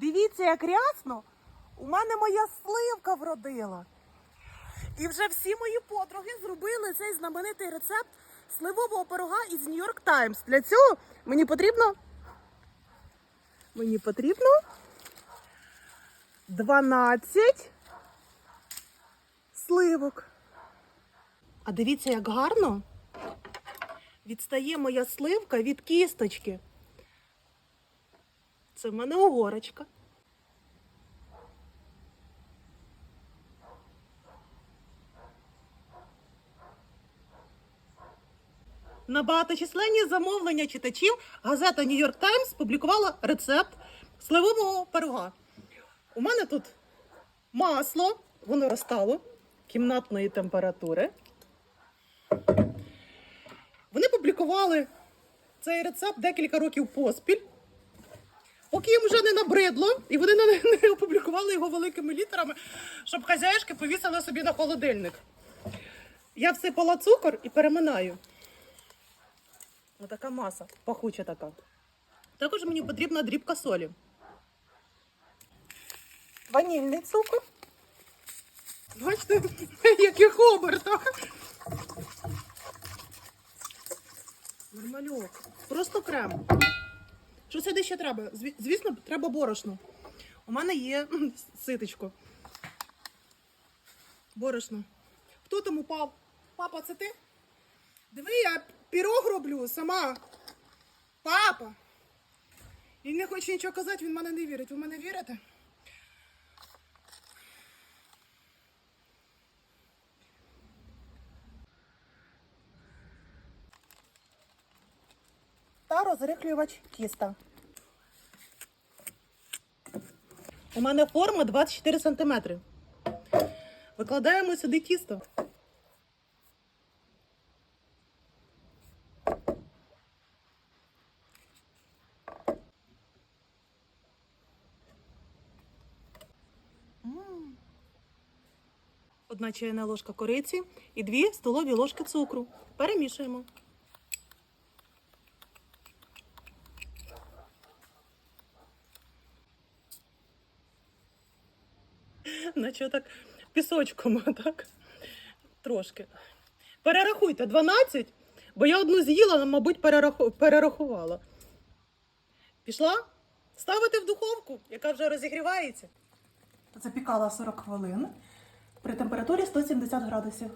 Дивіться, як рясно. У мене моя сливка вродила. І вже всі мої подруги зробили цей знаменитий рецепт сливового пирога із Нью-Йорк Таймс. Для цього мені потрібно. Мені потрібно 12 сливок. А дивіться, як гарно відстає моя сливка від кісточки. Це в мене огорочка. На багаточисленні замовлення читачів газета York Times публікувала рецепт сливового пирога. У мене тут масло, воно розтало кімнатної температури. Вони публікували цей рецепт декілька років поспіль. Поки їм вже не набридло, і вони не, опублікували його великими літерами, щоб хазяїшки повісили собі на холодильник. Я всипала цукор і переминаю. Отака маса, пахуча така. Також мені потрібна дрібка солі. Ванільний цукор. Бачите, яких обертах. Нормальок. Просто крем. Що сюди ще треба? Звісно, треба борошно. У мене є ситочко. Борошно. Хто там упав? Папа, це ти? Диви, я пірог роблю сама. Папа. Він не хоче нічого казати, він мене не вірить. Ви мене вірите? Та розрихлювач тіста. У мене форма 24 см. Викладаємо сюди тісто. Одна чайна ложка кориці і дві столові ложки цукру. Перемішуємо. Наче так пісочком, так? Трошки. Перерахуйте 12, бо я одну з'їла, мабуть, перераху... перерахувала. Пішла? Ставити в духовку, яка вже розігрівається. Запікала 40 хвилин при температурі 170 градусів.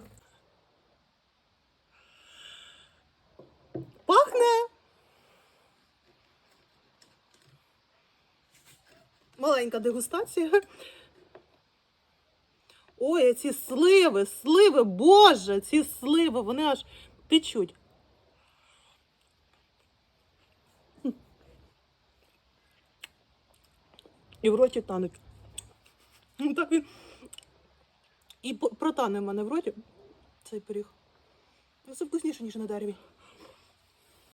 Пахне. Маленька дегустація. Ой, ці сливи, сливи, боже, ці сливи, вони аж течуть. І в роті тануть. Ну, Так він і протане в мене в роті цей пиріг. Це вкусніше, ніж на дереві.